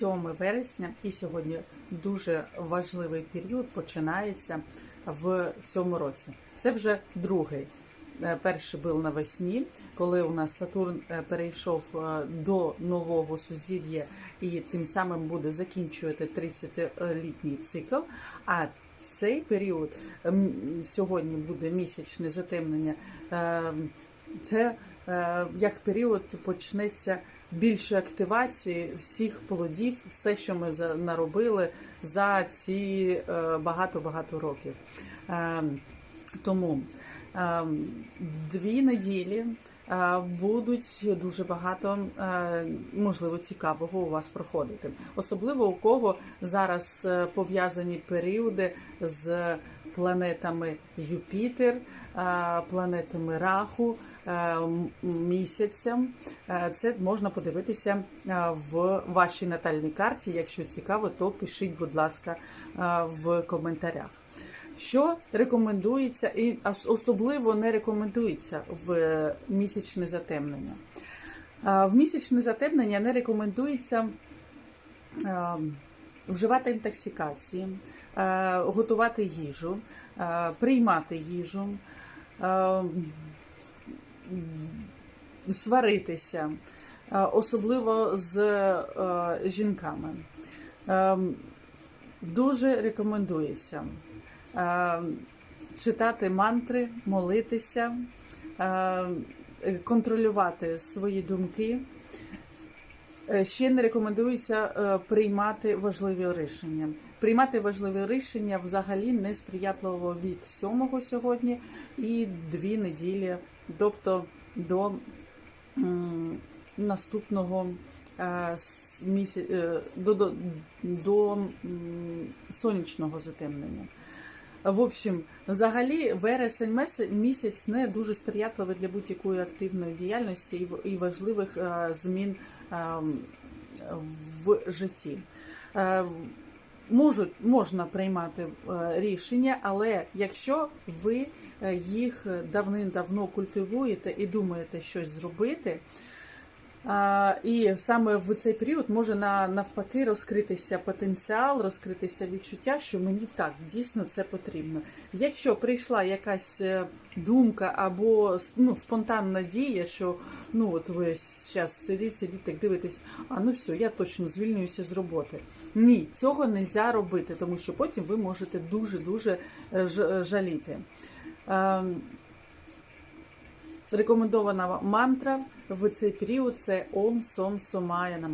7 вересня, і сьогодні дуже важливий період починається в цьому році. Це вже другий. Е, Перший був навесні, коли у нас Сатурн е, перейшов е, до нового сузір'я і тим самим буде закінчувати 30-літній цикл. А цей період сьогодні буде місячне затемнення. е, Це як період почнеться більше активації всіх плодів, все, що ми наробили за ці е, багато-багато років. Е, Тому е, дві неділі е, будуть дуже багато е, можливо цікавого у вас проходити. Особливо у кого зараз е, пов'язані періоди з планетами Юпітер, е, планетами Раху, е, м- місяцем. Е, Це можна подивитися е, в вашій натальній карті. Якщо цікаво, то пишіть, будь ласка, в коментарях. Що рекомендується і особливо не рекомендується в місячне затемнення? В місячне затемнення не рекомендується вживати інтоксикації, готувати їжу, приймати їжу, сваритися, особливо з е, жінками. Е, Дуже рекомендується е, читати мантри, молитися, е, контролювати свої думки. Е, Ще не рекомендується е, приймати важливі рішення. Приймати важливі рішення взагалі не сприятливо від 7 сьогодні і дві неділі, тобто до наступного е, с- міся... е, до, до, до сонячного затемнення. В общем, взагалі, вересень місяць не дуже сприятливий для будь-якої активної діяльності і важливих е, змін е, в житті. Е, Можуть, можна приймати рішення, але якщо ви їх давним-давно культивуєте і думаєте щось зробити, і саме в цей період може на, навпаки розкритися потенціал, розкритися відчуття, що мені так дійсно це потрібно. Якщо прийшла якась е, думка або ну, спонтанна дія, що ну от ви зараз сидите, сидите, так дивитесь, а ну все, я точно звільнююся з роботи. Ні, цього не можна робити, тому що потім ви можете дуже дуже е, жаліти. Рекомендована мантра в цей період це Ом Сом Сомая Нама.